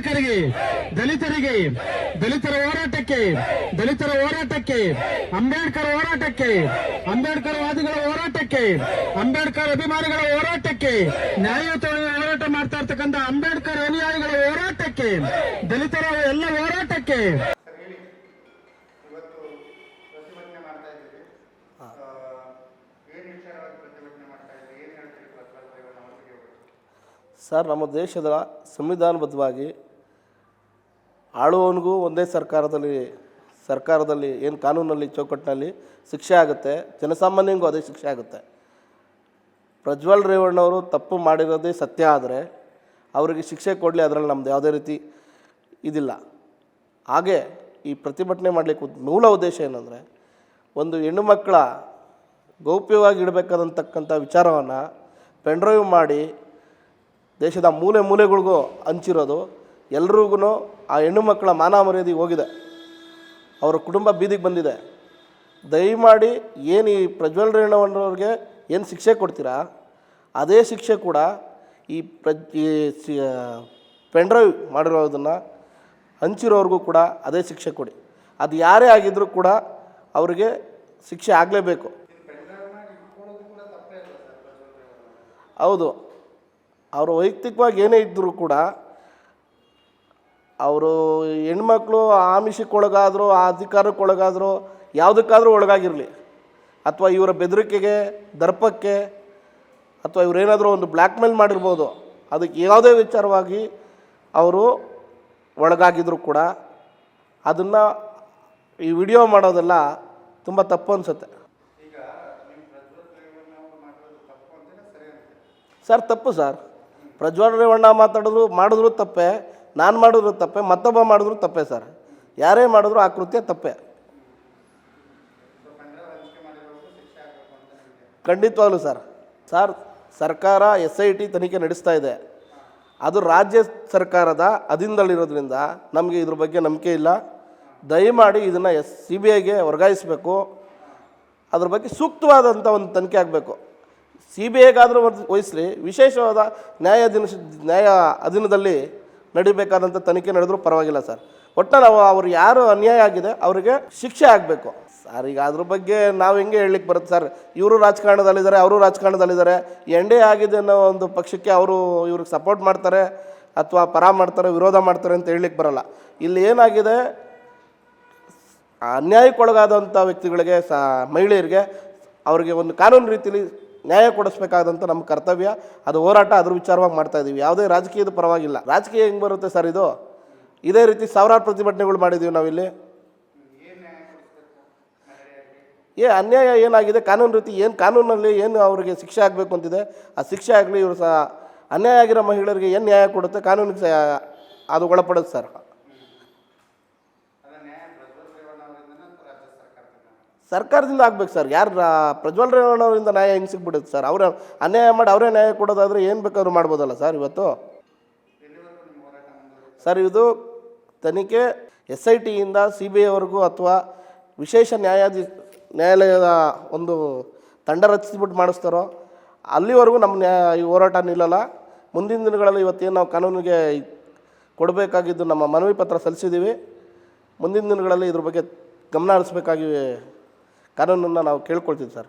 ಅಂಬೇಡ್ಕರ್ಗೆ ದಲಿತರಿಗೆ ದಲಿತರ ಹೋರಾಟಕ್ಕೆ ದಲಿತರ ಹೋರಾಟಕ್ಕೆ ಅಂಬೇಡ್ಕರ್ ಹೋರಾಟಕ್ಕೆ ಅಂಬೇಡ್ಕರ್ ವಾದಿಗಳ ಹೋರಾಟಕ್ಕೆ ಅಂಬೇಡ್ಕರ್ ಅಭಿಮಾನಿಗಳ ಹೋರಾಟಕ್ಕೆ ನ್ಯಾಯಯುತ ಹೋರಾಟ ಮಾಡ್ತಾ ಇರ್ತಕ್ಕಂಥ ಅಂಬೇಡ್ಕರ್ ಅನುಯಾಯಿಗಳ ಹೋರಾಟಕ್ಕೆ ದಲಿತರ ಎಲ್ಲ ಹೋರಾಟಕ್ಕೆ? ಸರ್ ನಮ್ಮ ದೇಶದ ಸಂವಿಧಾನಬದ್ಧವಾಗಿ ಆಳುವವನಿಗೂ ಒಂದೇ ಸರ್ಕಾರದಲ್ಲಿ ಸರ್ಕಾರದಲ್ಲಿ ಏನು ಕಾನೂನಲ್ಲಿ ಚೌಕಟ್ಟಿನಲ್ಲಿ ಶಿಕ್ಷೆ ಆಗುತ್ತೆ, ಜನಸಾಮಾನ್ಯನಿಗೂ ಅದೇ ಶಿಕ್ಷೆ ಆಗುತ್ತೆ. ಪ್ರಜ್ವಲ್ ರೇವಣ್ಣವರು ತಪ್ಪು ಮಾಡಿರೋದೇ ಸತ್ಯ ಆದರೆ ಅವರಿಗೆ ಶಿಕ್ಷೆ ಕೊಡಲಿ ಅದರಲ್ಲಿ ನಮ್ಮದು ಯಾವುದೇ ರೀತಿ ಇದಿಲ್ಲ. ಹಾಗೆ ಈ ಪ್ರತಿಭಟನೆ ಮಾಡಲಿಕ್ಕೆ ಮೂಲ ಉದ್ದೇಶ ಏನಂದರೆ ಒಂದು ಹೆಣ್ಣು ಮಕ್ಕಳ ಗೌಪ್ಯವಾಗಿ ಇಡಬೇಕಾದಂತಕ್ಕಂಥ ವಿಚಾರವನ್ನು ಪೆಂಡ್ರೈವ್ ಮಾಡಿ ದೇಶದ ಮೂಲೆ ಮೂಲೆಗಳಿಗೂ ಹಂಚಿರೋದು ಎಲ್ರಿಗೂ ಆ ಹೆಣ್ಣು ಮಕ್ಕಳ ಮಾನ ಮರ್ಯಾದೆ ಹೋಗಿದೆ. ಅವರ ಕುಟುಂಬ ಬೀದಿಗೆ ಬಂದಿದೆ. ದಯಮಾಡಿ ಏನು ಈ ಪ್ರಜ್ವಲ್ ರೇಣವನವ್ರಿಗೆ ಏನು ಶಿಕ್ಷೆ ಕೊಡ್ತೀರಾ? ಅದೇ ಶಿಕ್ಷೆ ಕೂಡ ಈ ಪ್ರಜ್, ಈ ಪೆನ್ಡ್ರೈವ್ ಮಾಡಿರೋದನ್ನು ಹಂಚಿರೋರಿಗೂ ಕೂಡ ಅದೇ ಶಿಕ್ಷೆ ಕೊಡಿ. ಅದು ಯಾರೇ ಆಗಿದ್ದರೂ ಕೂಡ ಅವರಿಗೆ ಶಿಕ್ಷೆ ಆಗಲೇಬೇಕು. ಹೌದು. ಅವರು ವೈಯಕ್ತಿಕವಾಗಿ ಏನೇ ಇದ್ದರೂ ಕೂಡ ಅವರು ಹೆಣ್ಮಕ್ಳು ಆಮಿಷಕ್ಕೆ ಒಳಗಾದರೂ ಅಧಿಕಾರಕ್ಕೆ ಒಳಗಾದರೂ ಯಾವುದಕ್ಕಾದರೂ ಒಳಗಾಗಿರಲಿ. ಅಥವಾ ಇವರ ಬೆದರಿಕೆಗೆ, ದರ್ಪಕ್ಕೆ, ಅಥವಾ ಇವರೇನಾದರೂ ಒಂದು ಬ್ಲ್ಯಾಕ್ ಮೇಲ್ ಮಾಡಿರ್ಬೋದು. ಅದಕ್ಕೆ ಯಾವುದೇ ವಿಚಾರವಾಗಿ ಅವರು ಒಳಗಾಗಿದ್ರು ಕೂಡ ಅದನ್ನು ಈ ವಿಡಿಯೋ ಮಾಡೋದೆಲ್ಲ ತುಂಬ ತಪ್ಪು ಅನಿಸುತ್ತೆ. ಸರ್, ತಪ್ಪು ಸರ್. ಪ್ರಜ್ವಲ್ ರೇವಣ್ಣ ಮಾತಾಡಿದ್ರು, ಮಾಡಿದ್ರು ತಪ್ಪೆ. ನಾನು ಮಾಡಿದ್ರು ತಪ್ಪೆ, ಮತ್ತೊಬ್ಬ ಮಾಡಿದ್ರು ತಪ್ಪೆ ಸರ್. ಯಾರೇ ಮಾಡಿದ್ರು ಆ ಕೃತ್ಯ ತಪ್ಪೆ. ಖಂಡಿತವಾಗ್ಲೂ ಸರ್. ಸರ್, ಸರ್ಕಾರ ಎಸ್ ಐ ಟಿ ತನಿಖೆ ನಡೆಸ್ತಾ ಇದೆ. ಅದು ರಾಜ್ಯ ಸರ್ಕಾರದ ಅಧೀನದಲ್ಲಿರೋದ್ರಿಂದ ನಮಗೆ ಇದ್ರ ಬಗ್ಗೆ ನಂಬಿಕೆ ಇಲ್ಲ. ದಯಮಾಡಿ ಇದನ್ನು ಎಸ್, ಸಿ ಬಿ ಐಗೆ ವರ್ಗಾಯಿಸಬೇಕು. ಅದ್ರ ಬಗ್ಗೆ ಸೂಕ್ತವಾದಂಥ ಒಂದು ತನಿಖೆ ಆಗಬೇಕು. ಸಿ ಬಿ ಐಗಾದರೂ ವಹಿಸ್ರಿ ವಿಶೇಷವಾದ ನ್ಯಾಯಾಧೀನ ನ್ಯಾಯ ಅಧೀನದಲ್ಲಿ ನಡಿಬೇಕಾದಂಥ ತನಿಖೆ ನಡೆದರೂ ಪರವಾಗಿಲ್ಲ ಸರ್. ಒಟ್ಟು ನಾವು ಅವ್ರು ಯಾರು ಅನ್ಯಾಯ ಆಗಿದೆ ಅವರಿಗೆ ಶಿಕ್ಷೆ ಆಗಬೇಕು. ಸರ್, ಈಗ ಅದ್ರ ಬಗ್ಗೆ ನಾವು ಹೆಂಗೆ ಹೇಳಲಿಕ್ಕೆ ಬರುತ್ತೆ ಸರ್? ಇವರು ರಾಜಕಾರಣದಲ್ಲಿದ್ದಾರೆ, ಅವರು ರಾಜಕಾರಣದಲ್ಲಿದ್ದಾರೆ. ಎನ್ ಡಿ ಆಗಿದೆ ಅನ್ನೋ ಒಂದು ಪಕ್ಷಕ್ಕೆ ಅವರು ಇವ್ರಿಗೆ ಸಪೋರ್ಟ್ ಮಾಡ್ತಾರೆ ಅಥವಾ ಪರ ಮಾಡ್ತಾರೆ, ವಿರೋಧ ಮಾಡ್ತಾರೆ ಅಂತ ಹೇಳಲಿಕ್ಕೆ ಬರಲ್ಲ. ಇಲ್ಲಿ ಏನಾಗಿದೆ? ಅನ್ಯಾಯಕ್ಕೊಳಗಾದಂಥ ವ್ಯಕ್ತಿಗಳಿಗೆ, ಸ ಮಹಿಳೆಯರಿಗೆ ಅವರಿಗೆ ಒಂದು ಕಾನೂನು ರೀತಿಯಲ್ಲಿ ನ್ಯಾಯ ಕೊಡಿಸ್ಬೇಕಾದಂಥ ನಮ್ಮ ಕರ್ತವ್ಯ, ಅದು ಹೋರಾಟ ಅದ್ರ ವಿಚಾರವಾಗಿ ಮಾಡ್ತಾ ಇದ್ದೀವಿ ಯಾವುದೇ ರಾಜಕೀಯದ ಪರವಾಗಿಲ್ಲ. ರಾಜಕೀಯ ಹೆಂಗೆ ಬರುತ್ತೆ ಸರ್ ಇದು? ಇದೇ ರೀತಿ ಸಾವಿರಾರು ಪ್ರತಿಭಟನೆಗಳು ಮಾಡಿದ್ದೀವಿ ನಾವಿಲ್ಲಿ. ಏ, ಅನ್ಯಾಯ ಏನಾಗಿದೆ? ಕಾನೂನು ರೀತಿ ಏನು ಕಾನೂನಲ್ಲಿ ಏನು ಅವರಿಗೆ ಶಿಕ್ಷೆ ಆಗಬೇಕು ಅಂತಿದೆ? ಆ ಶಿಕ್ಷೆ ಆಗಲಿ ಇವರು ಸಹ ಅನ್ಯಾಯ ಆಗಿರೋ ಮಹಿಳೆಯರಿಗೆ ಏನು ನ್ಯಾಯ ಕೊಡುತ್ತೆ? ಕಾನೂನಿಗೆ ಅದು ಒಳಪಡುತ್ತೆ ಸರ್ ಅದ ನ್ಯಾಯ ಪ್ರಜ್ವಲ್ ರೇವಣ್ಣ ಅವರಿಂದನೇ ಅಥವಾ ರಾಜ್ಯ ಸರ್ಕಾರದಿಂದ ಆಗ್ಬೇಕು ಸರ್. ಯಾರು ಪ್ರಜ್ವಲ್ ರೇವಣ್ಣವರಿಂದ ನ್ಯಾಯ ಹೆಂಗೆ ಸಿಗ್ಬಿಡುತ್ತೆ ಸರ್? ಅವರ ಅನ್ಯಾಯ ಮಾಡಿ, ಅವರೇ ನ್ಯಾಯ ಕೊಡೋದಾದ್ರೆ ಏನು ಬೇಕಾದ್ರೂ ಮಾಡ್ಬೋದಲ್ಲ ಸರ್ ಇವತ್ತು? ಸರ್, ಇದು ತನಿಖೆ ಎಸ್ ಐ ಟಿಯಿಂದ ಸಿ ಬಿ ಐವರೆಗೂ ಅಥವಾ ವಿಶೇಷ ನ್ಯಾಯಾಧೀ, ನ್ಯಾಯಾಲಯದ ಒಂದು ತಂಡ ರಚಿಸಿಬಿಟ್ಟು ಮಾಡಿಸ್ತಾರೋ, ಅಲ್ಲಿವರೆಗೂ ನಮ್ಮ ನ್ಯಾಯ ಈ ಹೋರಾಟ ನಿಲ್ಲಲ್ಲ. ಮುಂದಿನ ದಿನಗಳಲ್ಲಿ ಇವತ್ತೇನು ನಾವು ಕಾನೂನಿಗೆ ಕೊಡಬೇಕಾಗಿದ್ದು ನಮ್ಮ ಮನವಿ ಪತ್ರ ಸಲ್ಲಿಸಿದ್ದೀವಿ. ಮುಂದಿನ ದಿನಗಳಲ್ಲಿ ಇದ್ರ ಬಗ್ಗೆ ಗಮನ ಹರಿಸ್ಬೇಕಾಗಿ ಕಾನೂನನ್ನು ನಾವು ಕೇಳ್ಕೊಳ್ತೀವಿ ಸರ್